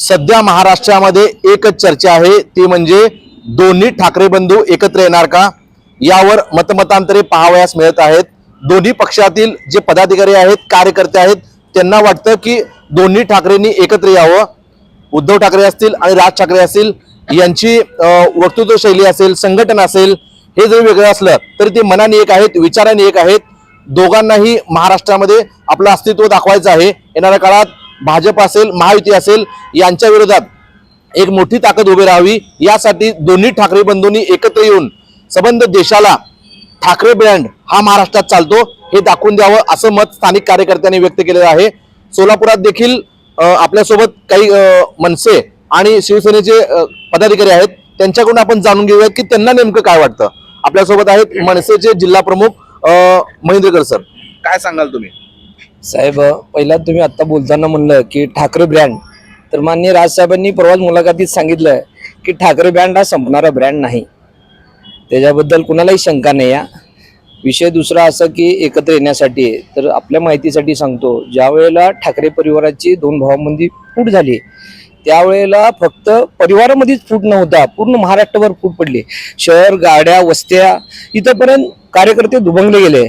सध्या महाराष्ट्रामध्ये एकच चर्चा आहे ती म्हणजे दोन्ही ठाकरे बंधू एकत्र येणार का? यावर मतमतांतरे पाहावयास मिळत आहेत. दोन्ही पक्षातील जे पदाधिकारी आहेत कार्यकर्ते आहेत त्यांना वाटतं की दोन्ही ठाकरेंनी एकत्र यावं. उद्धव ठाकरे असतील आणि राज ठाकरे असतील यांची वक्तृत्व शैली असेल संघटन असेल हे जरी वेगळं असलं तरी ते मनाने एक आहेत विचाराने एक आहेत. दोघांनाही महाराष्ट्रामध्ये आपलं अस्तित्व दाखवायचं आहे. येणाऱ्या काळात भाजप असेल महायुती असेल यांच्या विरोधात एक मोठी ताकद उभी राहावी. यासाठी दोन्ही ठाकरे बंधूंनी एकत्र येऊन संबंध देशाला ठाकरे ब्रँड हा महाराष्ट्रात चालतो हे दाखवून द्यावं असं मत स्थानिक कार्यकर्त्यांनी व्यक्त केलेलं आहे. सोलापुरात देखील आपल्यासोबत काही मनसे आणि शिवसेनेचे पदाधिकारी आहेत. त्यांच्याकडून आपण जाणून घेऊयात की त्यांना नेमकं काय वाटतं. आपल्यासोबत आहेत मनसेचे जिल्हा प्रमुख महेंद्रकर सर. काय सांगाल तुम्ही? साहेब पहिला तुम्ही आत्ता बोलताना म्हणलं की ठाकरे ब्रँड तर माननीय राजसाहेबांनी परवाच मुलाखतीत सांगितलं की ठाकरे ब्रँड हा संपणारा ब्रँड नाही. त्याच्याबद्दल कुणालाही शंका नाही या विषय दुसरा असं की एकत्र येण्यासाठी तर आपल्या माहितीसाठी सांगतो ज्या वेळेला ठाकरे परिवाराची दोन भावांमध्ये फूट झाली त्यावेळेला फक्त परिवारामध्येच फूट नव्हता पूर्ण महाराष्ट्रभर फूट पडली. शहर गाड्या वस्त्या इथंपर्यंत कार्यकर्ते दुभंगले गेले.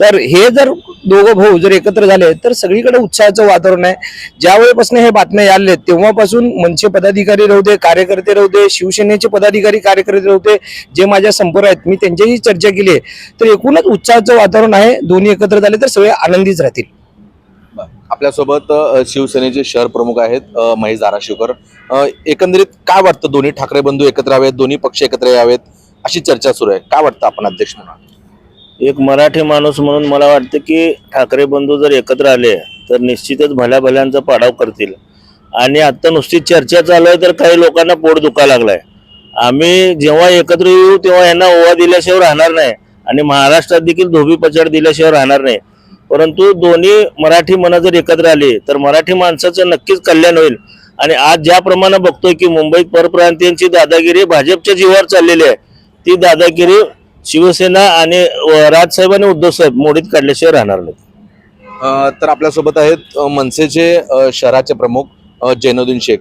तर हे जर दोघं भाऊ जर एकत्र झाले तर सगळीकडे उत्साहाचं वातावरण आहे. ज्या वेळेपासून हे बातम्या यायला तेव्हापासून मनसे पदाधिकारी राहू दे कार्यकर्ते राहू दे शिवसेनेचे पदाधिकारी कार्यकर्ते राहू दे जे माझ्या संपर्क आहेत मी त्यांच्याशी चर्चा केली आहे. तर एकूणच उत्साहाचं वातावरण आहे दोन्ही एकत्र झाले तर सगळे आनंदीच राहतील. आपल्यासोबत शिवसेनेचे शहर प्रमुख आहेत महेश धाराशिवकर. एकंदरीत काय वाटतं दोन्ही ठाकरे बंधू एकत्र यावेत दोन्ही पक्ष एकत्र यावेत अशी चर्चा सुरू आहे. काय वाटतं आपण अध्यक्ष म्हणून? एक मराठी माणूस म्हणून मला वाटतं की ठाकरे बंधू जर एकत्र आले तर निश्चितच भल्या भल्यांचा पाडाव करतील. आणि आत्ता नुसती चर्चा चालू आहे तर काही लोकांना पोट दुखा लागलाय. आम्ही जेव्हा एकत्र येऊ तेव्हा यांना ओवा दिल्याशिवाय राहणार नाही. आणि महाराष्ट्रात देखील धोबी पछाड दिल्याशिवाय राहणार नाही. परंतु दोन्ही मराठी मनं जर एकत्र आली तर मराठी माणसाचं नक्कीच कल्याण होईल. आणि आज ज्याप्रमाणे बघतोय की मुंबईत परप्रांतीयांची दादागिरी भाजपच्या जीवावर चाललेली आहे ती दादागिरी शिवसेना आणि राजसाहेब आणि उद्धव साहेब मोडीत काढल्याशिवाय राहणार नाही अ, तर आपल्यासोबत आहेत मनसेचे शहराचे प्रमुख जैनुद्दीन शेख.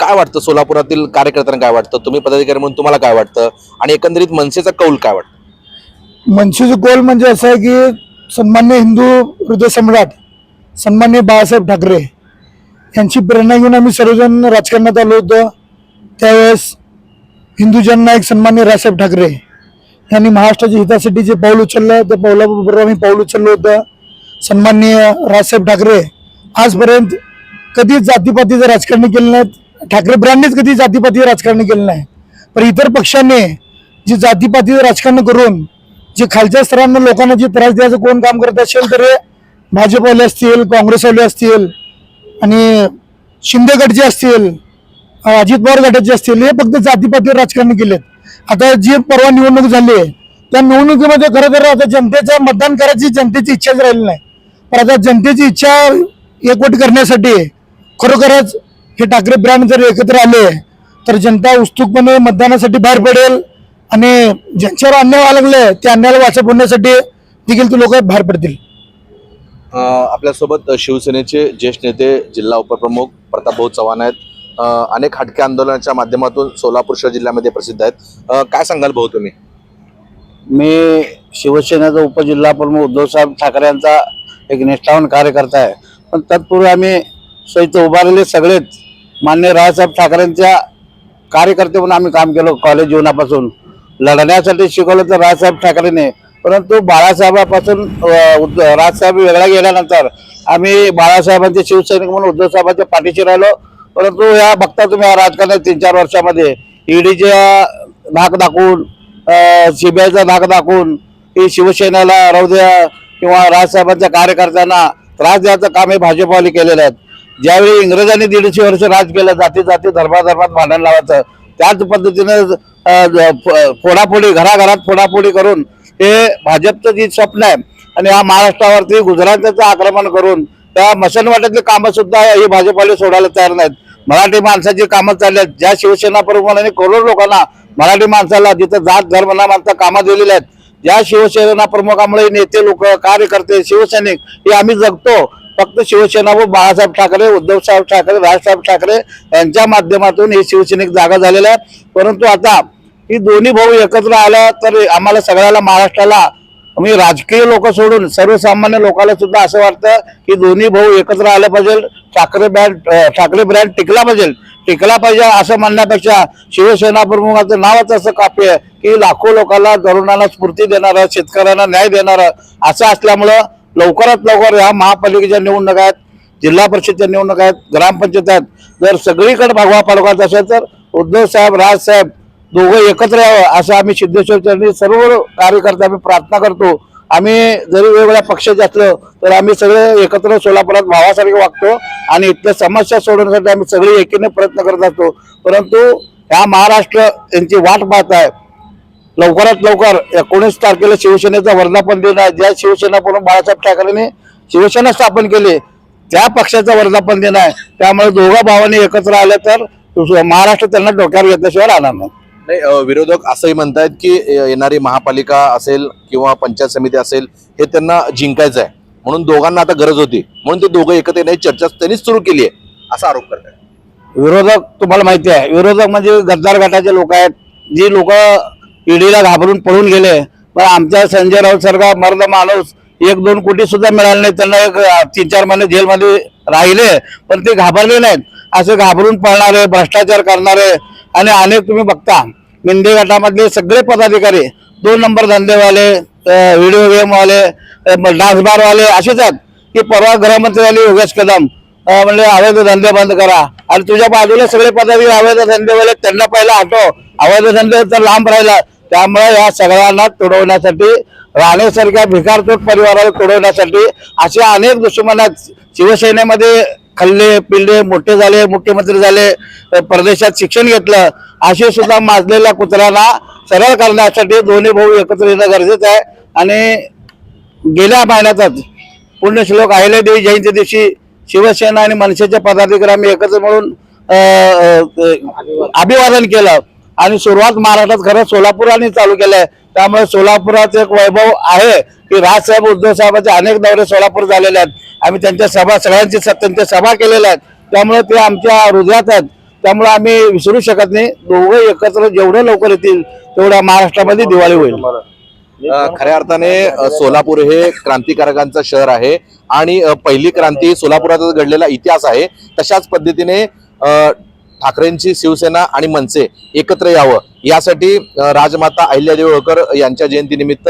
काय वाटतं सोलापुरातील कार्यकर्त्यांना काय वाटतं? तुम्ही पदाधिकारी म्हणून तुम्हाला काय वाटतं? आणि एकंदरीत मनसेचा कौल काय वाटतं? मनसेचं गोल म्हणजे असं आहे की सन्मान्य हिंदू हृदय सम्राट सन्मान्य बाळासाहेब ठाकरे यांची प्रेरणा घेऊन आम्ही सर्वजण राजकारणात आलो होतो. त्यावेळेस हिंदू जननायक सन्मान्य राजसाहेब ठाकरे यांनी महाराष्ट्राच्या हितासाठी जे पाऊल उचललं त्या पावलाबरोबर आम्ही पाऊल उचललं होतं. सन्माननीय राजसाहेब ठाकरे आजपर्यंत कधीच जातीपातीचं राजकारण केलं नाही ठाकरे ब्रँडनेच कधी जातीपातीचं राजकारण केलं नाही पण इतर पक्षाने जे जातीपातीचं राजकारण करून जे खालच्या स्तरांना लोकांना जे त्रास द्यायचं कोण काम करत असेल तर भाजपवाले असतील काँग्रेसवाले असतील आणि शिंदे गटचे असतील अजित पवार गटाचे असतील हे फक्त जातीपातीवर राजकारण केलेत. आता जी परवा निवडणूक झाली आहे त्या निवडणुकीमध्ये खरं तर आता जनतेचं मतदान करायची जनतेची इच्छाच राहिली नाही. पण आता जनतेची इच्छा एकवट करण्यासाठी खरोखरच हे ठाकरे ब्रँड जर एकत्र आले तर जनता उत्सुकपणे मतदानासाठी बाहेर पडेल. आणि ज्यांच्यावर अन्याय व्हायला लागले त्या अन्यायाला वाचा फोडण्यासाठी देखील ते लोक बाहेर पडतील. आपल्यासोबत शिवसेनेचे ज्येष्ठ नेते जिल्हा उपप्रमुख प्रतापभाऊ चव्हाण आहेत. अनेक हटके आंदोलनाच्या माध्यमातून सोलापूर शहर जिल्ह्यामध्ये प्रसिद्ध आहेत. काय सांगाल भाऊ तुम्ही? मी शिवसेनेचा उपजिल्हा प्रमुख उद्धवसाहेब ठाकरे यांचा एक निष्ठावान कार्यकर्ता आहे. पण तत्पूर्वी आम्ही इथं उभारलेले सगळेच मान्य राजसाहेब ठाकरेंच्या कार्यकर्ते म्हणून आम्ही काम केलं कॉलेज जीवनापासून. लढण्यासाठी शिकवलं तर राजसाहेब ठाकरेने. परंतु बाळासाहेबापासून राजसाहेब वेगळा गेल्यानंतर आम्ही बाळासाहेबांचे शिवसैनिक म्हणून उद्धवसाहेबांच्या पाठीशी राहिलो. परंतु या बघता तुम्ही या राजकारणात तीन चार वर्षामध्ये ईडीच्या धाक दाखवून सीबीआयचा धाक दाखवून की शिवसेनेला राहू द्या किंवा राजसाहेबांच्या कार्यकर्त्यांना त्रास द्यायचं काम हे भाजपवाले केलेलं आहे ज्यावेळी इंग्रजांनी दीडशे वर्ष राज केलं जाती जाती धर्माधर्मात भांडण लावायचं त्याच पद्धतीनं फोडाफोडी घराघरात फोडाफोडी करून हे भाजपचं जे स्वप्न आहे आणि या महाराष्ट्रावरती गुजरातचं आक्रमण करून त्या मसनवाट्यातली कामं सुद्धा हे भाजपवाले सोडायला तयार नाहीत. मराठी माणसाची कामं चालली आहेत. ज्या शिवसेना प्रमुखांनी करोड लोकांना मराठी माणसाला जिथं जात धर्म ना मानता कामं दिलेली आहेत ज्या शिवसेना प्रमुखामुळे नेते लोक कार्यकर्ते शिवसैनिक हे आम्ही जगतो. फक्त शिवसेना व बाळासाहेब ठाकरे उद्धवसाहेब ठाकरे राजसाहेब ठाकरे यांच्या माध्यमातून ही शिवसेनेक जागा झालेल्या आहे. परंतु आता ही दोन्ही भाऊ एकत्र आल्या तर आम्हाला सगळ्याला महाराष्ट्राला मी राजकीय लोक सोडून सर्वसामान्य लोकांना सुद्धा असं वाटतं की दोन्ही भाऊ एकत्र आले पाहिजे ठाकरे ब्रँड ठाकरे ब्रँड टिकला पाहिजे. टिकला पाहिजे असं म्हणण्यापेक्षा शिवसेना प्रमुखाचं नावच असं कापी आहे की लाखो लोकांना तरुणांना स्फूर्ती देणारं शेतकऱ्यांना न्याय देणारं असं असल्यामुळं लवकरात लवकर ह्या महापालिकेच्या निवडणुका आहेत जिल्हा परिषदच्या निवडणुका आहेत ग्रामपंचायत आहेत. जर सगळीकडे भागवा फडकत असेल तर उद्धव साहेब राजसाहेब दोघं एकत्र यावं असं आम्ही सिद्धेश्वर सर्व कार्यकर्ते आम्ही प्रार्थना करतो. आम्ही जरी वेगवेगळ्या पक्षाचे असलो तर आम्ही सगळे एकत्र सोलापुरात भावासारखे वागतो आणि इथल्या समस्या सोडवण्यासाठी आम्ही सगळे एकीने प्रयत्न करत असतो. परंतु ह्या महाराष्ट्र यांची वाट पाहत आहे. लवकरात लवकर एकोणीस तारखेला शिवसेनेचा वर्धापन दिन आहे. ज्या शिवसेना प्रमुख बाळासाहेब ठाकरेंनी शिवसेना स्थापन केली त्या पक्षाचा वर्धापन दिन आहे. त्यामुळे दोघा भावांनी एकत्र आले तर महाराष्ट्र त्यांना डोक्यावर घेतल्याशिवाय राहणार नाही. विरोधक असंही म्हणतायत की येणारी महापालिका असेल किंवा पंचायत समिती असेल हे त्यांना जिंकायचं आहे म्हणून दोघांना आता गरज होती. म्हणून ते दोघं एकत्र येण्याची चर्चा त्यांनीच सुरू केली आहे. असा आरोप करतायत. विरोधक तुम्हाला माहिती आहे. विरोधक म्हणजे गद्दार गटाचे लोक आहेत. जी लोक ईडीला घाबरून पळून गेले. पण आमच्या संजय राऊत सारखा मर्द माणूस एक दोन कोटी सुद्धा मिळाले नाही. त्यांना एक तीन चार महिने जेलमध्ये राहिले पण ते घाबरले नाहीत. असे घाबरून पळणारे भ्रष्टाचार करणारे आणि अनेक तुम्ही बघता. मिंदे गटामधले सगळे पदाधिकारी दोन नंबर धंदेवाले व्हिडिओ गेमवाले डान्सबारवाले डान्स बारवाले असेच आहेत. की परवा गृहमंत्री आले योगेश कदम म्हणले अवैध धंदे बंद करा. आणि तुझ्या बाजूला सगळे पदाधिकारी अवैध धंदेवाले त्यांना पहिला हटव. अवैध धंदे तर लांब राहिला. त्यामुळे या सगळ्यांना तुडवण्यासाठी राणेसारख्या भिकारतोट परिवाराला तुडवण्यासाठी असे अनेक दुश्मन शिवसेनेमध्ये खल्ले पिल्ले मोठे झाले मुख्यमंत्री झाले परदेशात शिक्षण घेतलं असे सुद्धा माजलेल्या कुत्र्यांना सरळ करण्यासाठी दोन्ही भाऊ एकत्र येणं गरजेचं आहे. आणि गेल्या महिन्यातच पुण्यश्लोक अहिल्यादेवी जयंती दिवशी शिवसेना आणि मनसेच्या पदाधिकारी आम्ही एकत्र मिळून अभिवादन केलं. आणि सुरुवात महाराष्ट्रात खरं सोलापुराने चालू केलंय त्यामुळे सोलापुरात एक वैभव आहे की राजसाहेब उद्धव साहेबांचे अनेक दौरे सोलापूर झालेले आहेत. आम्ही त्यांच्या सभा सगळ्यांची स- त्यांच्या सभा केलेल्या आहेत. त्यामुळे ते आमच्या हृदयात आहेत. त्यामुळे आम्ही विसरू शकत नाही. दोघं एकत्र जेवढे लवकर येतील तेवढ्या महाराष्ट्रामध्ये दिवाळी होईल. अ, खऱ्या अर्थाने सोलापूर हे क्रांतिकारकांचं शहर आहे. आणि पहिली क्रांती सोलापुरातच घडलेला इतिहास आहे. तशाच पद्धतीने ठाकरेंची शिवसेना आणि मनसे एकत्र यावं यासाठी राजमाता अहिल्यादेवी होळकर यांच्या जयंतीनिमित्त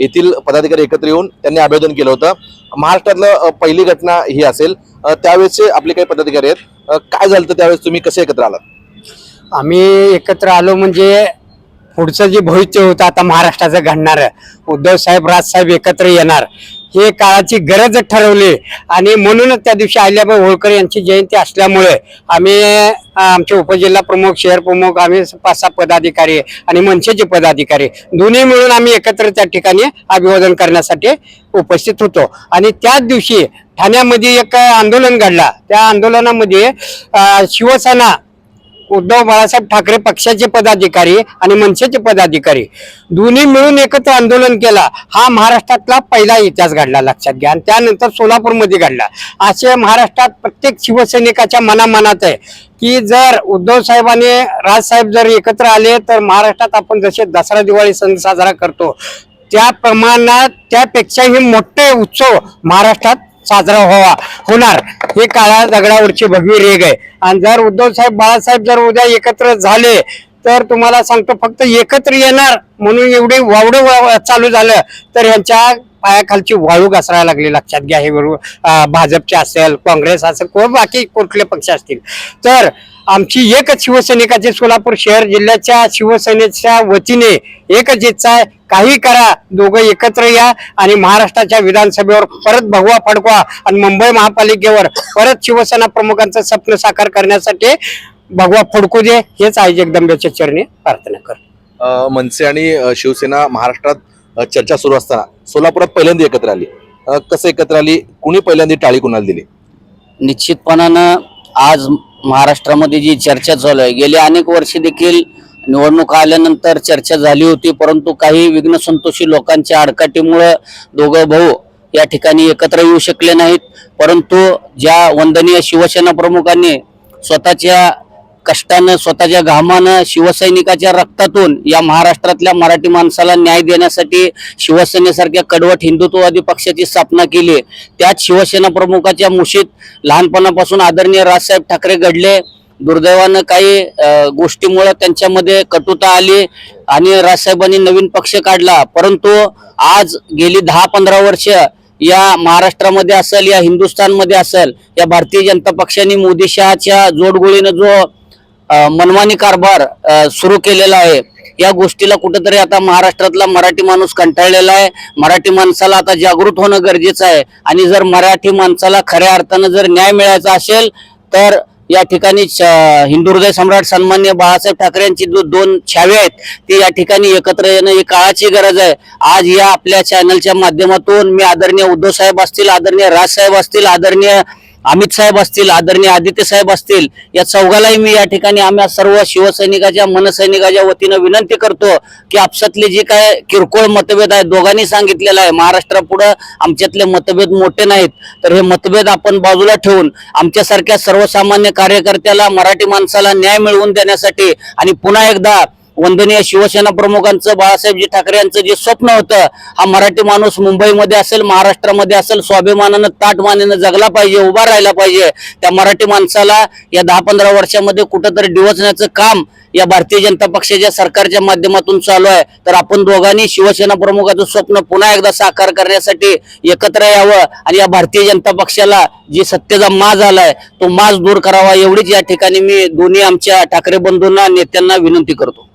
येथील पदाधिकारी एकत्र येऊन त्यांनी आवेदन केलं होतं. महाराष्ट्रातलं पहिली घटना ही असेल. त्यावेळेसचे आपले काही पदाधिकारी आहेत. काय झालं त्यावेळेस? तुम्ही कसे एकत्र आलात? आम्ही एकत्र आलो म्हणजे पुढचं जे भविष्य होतं आता महाराष्ट्राचं घडणार. उद्धव साहेब राजसाहेब एकत्र येणार. हे काळाची गरज ठरवली. आणि म्हणूनच त्या दिवशी अहिल्याबाई होळकर यांची जयंती असल्यामुळे आम्ही आमचे उपजिल्हा प्रमुख शहर प्रमुख आम्ही पाच सहा पदाधिकारी आणि मनसेचे पदाधिकारी दोन्ही मिळून आम्ही एकत्र त्या ठिकाणी अभिवादन करण्यासाठी उपस्थित होतो. आणि त्याच दिवशी ठाण्यामध्ये एक आंदोलन घडला. त्या आंदोलनामध्ये शिवसेना उद्धव बाळासाहेब ठाकरे पक्षाचे पदाधिकारी आणि मनसेचे पदाधिकारी. दोन्ही मिळून एकत्र आंदोलन केला. हा महाराष्ट्रातला पहिला इतिहास घडला लक्षात घ्या. आणि त्यानंतर सोलापूरमध्ये घडला. असे महाराष्ट्रात प्रत्येक शिवसैनिकाच्या मनामनात आहे की जर उद्धव साहेबांनी राजसाहेब जर एकत्र आले तर महाराष्ट्रात आपण जसे दसरा दिवाळी सण साजरा करतो त्या प्रमाणात त्यापेक्षाही मोठे उत्सव महाराष्ट्रात साजरा व्हावा. होणार. हे काळा दगडावरची भगवी रेग आहे. आणि जर उद्धव साहेब बाळासाहेब जर उद्या एकत्र झाले तर तुम्हाला सांगतो फक्त एकत्र येणार म्हणून एवढे वावडं वा- चालू झालं तर यांच्या पायाखालची वाळू घसरायला लागली. लक्षात घ्या हे बरोबर. भाजपचे असेल काँग्रेस असेल किंवा बाकी कुठले पक्ष असतील. तर आमची एकच शिवसैनिकाची सोलापूर शहर जिल्ह्याच्या शिवसेनेच्या वतीने एकच इच्छा आहे. काही करा दोघं एकत्र या आणि महाराष्ट्राच्या विधानसभेवर परत भगवा फडकवा आणि मुंबई महापालिकेवर परत शिवसेना प्रमुखांचं स्वप्न साकार करण्यासाठी भगवा फडकू दे. हेच आई जगदंबेच्या चरणी प्रार्थना कर. मनसे आणि शिवसेना महाराष्ट्रात चर्चा सुरू असताना सोलापुरात पहिल्यांदा एकत्र आली. कसं एकत्र आली? कुणी पहिल्यांदा टाळी कुणाला दिली? निश्चितपणानं आज महाराष्ट्रामध्ये जी चर्चा चालू आहे गेली अनेक वर्षे देखील निवडणूक आल्यानंतर चर्चा झाली होती परंतु काही विघ्नसंतोषी लोकांच्या आडकाठीमुळं दोघं भाऊ या ठिकाणी एकत्र येऊ शकले नाहीत. परंतु ज्या वंदनीय शिवसेना प्रमुखांनी स्वतःच्या कष्टानं स्वतःच्या घामानं शिवसैनिकाच्या रक्तातून या महाराष्ट्रातल्या मराठी माणसाला न्याय देण्यासाठी शिवसेनेसारख्या कडवट हिंदुत्ववादी पक्षाची स्थापना केली. त्याच शिवसेना प्रमुखाच्या मुशीत लहानपणापासून आदरणीय राजसाहेब ठाकरे घडले. दुर्दैवानं काही गोष्टीमुळं गोष्टीमुळे त्यांच्यामध्ये कटुता आली आणि राजसाहेबांनी नवीन पक्ष काढला. परंतु आज गेली दहा पंधरा वर्ष या महाराष्ट्रामध्ये असेल या हिंदुस्थानमध्ये असेल या भारतीय जनता पक्षाने मोदी शहाच्या जोडगोळीनं जो मनमानी कारभार सुरू केलेला आहे. या गोष्टीला कुठेतरी आता महाराष्ट्रातला मराठी माणूस कंटाळलेला आहे. मराठी माणसाला आता जागृत होणं गरजेचं आहे. आणि जर मराठी माणसाला खऱ्या अर्थानं जर न्याय मिळायचा असेल तर या ठिकाणी श- हिंदू हृदय सम्राट सन्मान्य बाळासाहेब ठाकरे यांची जो दोन छावे आहेत. ती या ठिकाणी एकत्र येणं ही काळाची गरज आहे. आज या आपल्या चॅनलच्या माध्यमातून मी आदरणीय उद्धव साहेब असतील आदरणीय राजसाहेब असतील आदरणीय अमित साहेब असतील आदरणीय आदित्य साहेब असतील या चौघालाही मी या ठिकाणी आम्ही सर्व शिवसैनिकाच्या मनसैनिकाच्या वतीनं विनंती करतो की आपसातले जे काय किरकोळ मतभेद आहेत दोघांनी सांगितलेलं आहे महाराष्ट्रापुढं आमच्यातले मतभेद मोठे नाहीत. तर हे मतभेद आपण बाजूला ठेवून आमच्यासारख्या सर्वसामान्य कार्यकर्त्याला मराठी माणसाला न्याय मिळवून देण्यासाठी आणि पुन्हा एकदा वंदनीय शिवसेना प्रमुखांचं बाळासाहेबजी ठाकरे यांचं जे स्वप्न होतं हा मराठी माणूस मुंबईमध्ये असेल महाराष्ट्रामध्ये असेल स्वाभिमानानं ताटमानेनं जगला पाहिजे उभा राहिला पाहिजे. त्या मराठी माणसाला या दहा पंधरा वर्षामध्ये कुठंतरी डिवचण्याचं काम या भारतीय जनता पक्षाच्या सरकारच्या माध्यमातून चालू आहे. तर आपण दोघांनी शिवसेना प्रमुखाचं स्वप्न पुन्हा एकदा साकार करण्यासाठी एकत्र यावं आणि या भारतीय जनता पक्षाला जी सत्तेचा माज आलाय तो माज दूर करावा एवढीच या ठिकाणी मी दोन्ही आमच्या ठाकरे बंधूंना नेत्यांना विनंती करतो.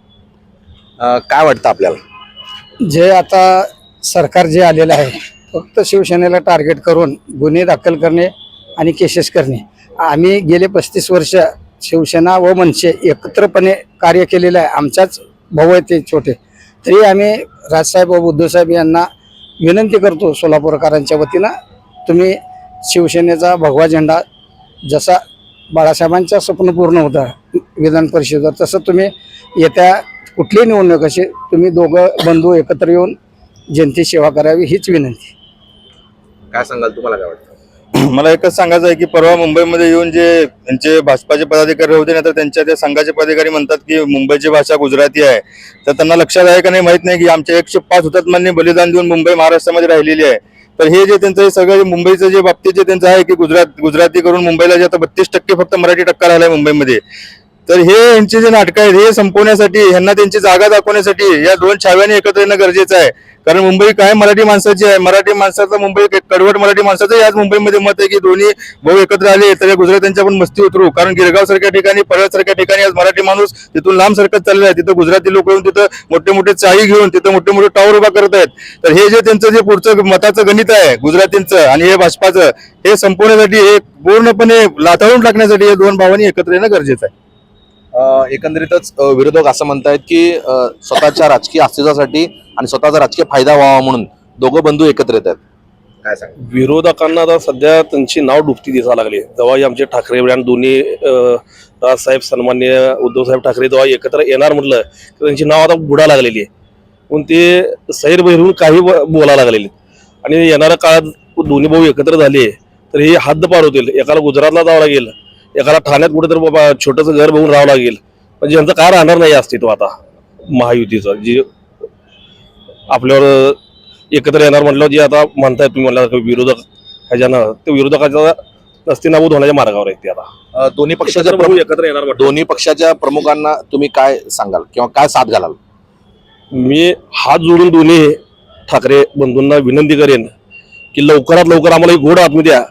काय वाटतं आपल्याला? जे आता सरकार जे आलेलं आहे फक्त शिवसेनेला टार्गेट करून गुन्हे दाखल करणे आणि केसेस करणे. आम्ही गेले पस्तीस वर्ष शिवसेना व मनसे एकत्रपणे कार्य केलेलं आहे. आमच्याच भाऊ आहेत ते छोटे. तरी आम्ही राजसाहेब व बुद्धसाहेब यांना विनंती करतो सोलापूरकरांच्या वतीनं तुम्ही शिवसेनेचा भगवा झेंडा जसा बाळासाहेबांचं स्वप्न पूर्ण होतं विधान परिषदेवर तसं तुम्ही येत्या कुठलीही निवडणूक अशी तुम्ही दोघं बंधू एकत्र येऊन जनतेची सेवा करावी हीच विनंती. काय सांगाल तुम्हाला काय वाटतं? मला एकच सांगायचं आहे की परवा मुंबईमध्ये येऊन जे त्यांचे भाजपाचे पदाधिकारी होते ना तर त्यांच्या त्या संघाचे पदाधिकारी म्हणतात की मुंबईची भाषा गुजराती आहे. तर त्यांना लक्षात आहे का नाही माहीत नाही की आमच्या एकशे पाच हुतात्म्यांनी बलिदान देऊन मुंबई महाराष्ट्रामध्ये राहिलेली आहे. तर हे जे त्यांचं हे सगळं मुंबईचं जे बाबतीत जे त्यांचं आहे की गुजरात गुजराती करून मुंबईला जे आता बत्तीस टक्के फक्त मराठी टक्का राहिलाय मुंबईमध्ये तर हे यांचे जे नाटकं आहेत हे संपवण्यासाठी ह्यांना त्यांची जागा दाखवण्यासाठी या दोन छाव्याने एकत्र येणं गरजेचं आहे. कारण मुंबई काय मराठी माणसाची आहे? मराठी माणसाचं मुंबई एक कडवट मराठी माणसाचं याच मुंबईमध्ये मत आहे की दोन्ही भाऊ एकत्र आले तर या गुजरात्यांच्या पण मस्ती उतरू. कारण गिरगाव सारख्या ठिकाणी परळ सारख्या ठिकाणी आज मराठी माणूस तिथून लांब सरकत चाललेला आहे. तिथं गुजराती लोक येऊन तिथं मोठे मोठे चाळी घेऊन तिथं मोठे मोठे टॉवर उभा करत आहेत. तर हे जे त्यांचं जे पुढचं मताचं गणित आहे गुजरातींचं आणि हे भाजपाचं हे संपवण्यासाठी हे पूर्णपणे लाथाळून टाकण्यासाठी हे दोन भावांनी एकत्र येणं गरजेचं आहे. एकंदरीतच विरोधक असं म्हणतायत की स्वतःच्या राजकीय अस्तित्वासाठी आणि स्वतःचा राजकीय फायदा व्हावा म्हणून दोघं बंधू एकत्र येत आहेत. काय सांग विरोधकांना आता सध्या त्यांची नाव डुबती दिसायला लागली. जेव्हा आमचे ठाकरे ब्रँड दोन्ही राजसाहेब सन्मान्य उद्धवसाहेब ठाकरे जेव्हा एकत्र येणार म्हटलं तर त्यांची नाव आता बुडा लागलेली आहे. पण ते सैर बहिरून काही बोलायला लागलेले आणि येणाऱ्या काळात दोन्ही भाऊ एकत्र झाले तर हे हद्द पार होतील. एकाला गुजरातला जावं लागेल एकाला ठाण्यात कुठेतरी बाबा छोटंसं घर बघून राहावं लागेल. म्हणजे यांचं काय राहणार नाही अस्तित्व आता महायुतीचं जे आपल्यावर एकत्र येणार म्हटलं जे आता म्हणताय तुम्ही म्हणला विरोधक ह्याच्यानं ते विरोधकाच्या नसतीनाभूत होण्याच्या मार्गावर आहेत ते आता. दोन्ही पक्षाच्या प्रमुख एकत्र येणार दोन्ही पक्षाच्या प्रमुखांना तुम्ही काय सांगाल किंवा काय साथ घालाल? मी हात जोडून दोन्ही ठाकरे बंधूंना विनंती करेन की लवकरात लवकर आम्हाला एक गोड आत्मी द्या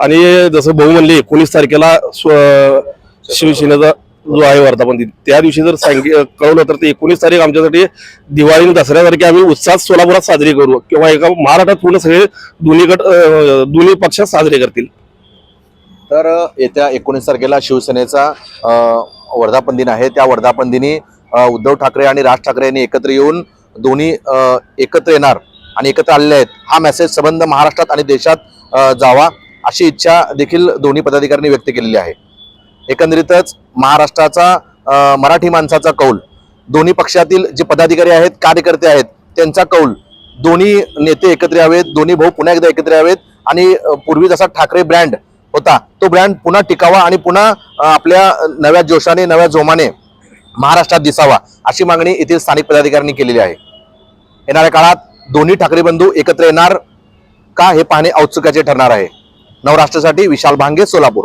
आणि जसं भाऊ म्हणले एकोणीस तारखेला स्व- शिवसेनेचा जो आहे वर्धापन दिन त्या दिवशी जर सांगी कळवलं तर ते एकोणीस तारीख आमच्यासाठी दिवाळी आणि दसऱ्यासारखी आम्ही उत्साहात सोलापुरात साजरी करू किंवा एका महाराष्ट्रात पूर्ण सगळे दोन्ही गट दोन्ही पक्षात साजरे करतील. तर येत्या एकोणीस तारखेला शिवसेनेचा वर्धापन दिन आहे. त्या वर्धापन दिनी उद्धव ठाकरे आणि राज ठाकरे यांनी एकत्र येऊन दोन्ही एकत्र येणार आणि एकत्र आलेले आहेत. हा मेसेज संबंध महाराष्ट्रात आणि देशात जावा. अशी इच्छा देखील दोन्ही पदाधिकाऱ्यांनी व्यक्त केलेली आहे. एकंदरीतच महाराष्ट्राचा मराठी माणसाचा कौल दोन्ही पक्षातील जे पदाधिकारी आहेत कार्यकर्ते आहेत त्यांचा कौल दोन्ही नेते एकत्र यावेत दोन्ही भाऊ पुन्हा एकदा एकत्र यावेत आणि पूर्वी जसा ठाकरे ब्रँड होता तो ब्रँड पुन्हा टिकावा आणि पुन्हा आपल्या नव्या जोशाने नव्या जोमाने महाराष्ट्रात दिसावा अशी मागणी येथील स्थानिक पदाधिकाऱ्यांनी केलेली आहे. येणाऱ्या काळात दोन्ही ठाकरे बंधू एकत्र येणार का हे पाहणे औत्सुक्याचे ठरणार आहे. नवराष्ट्रासाठी विशाल भांगे सोलापूर.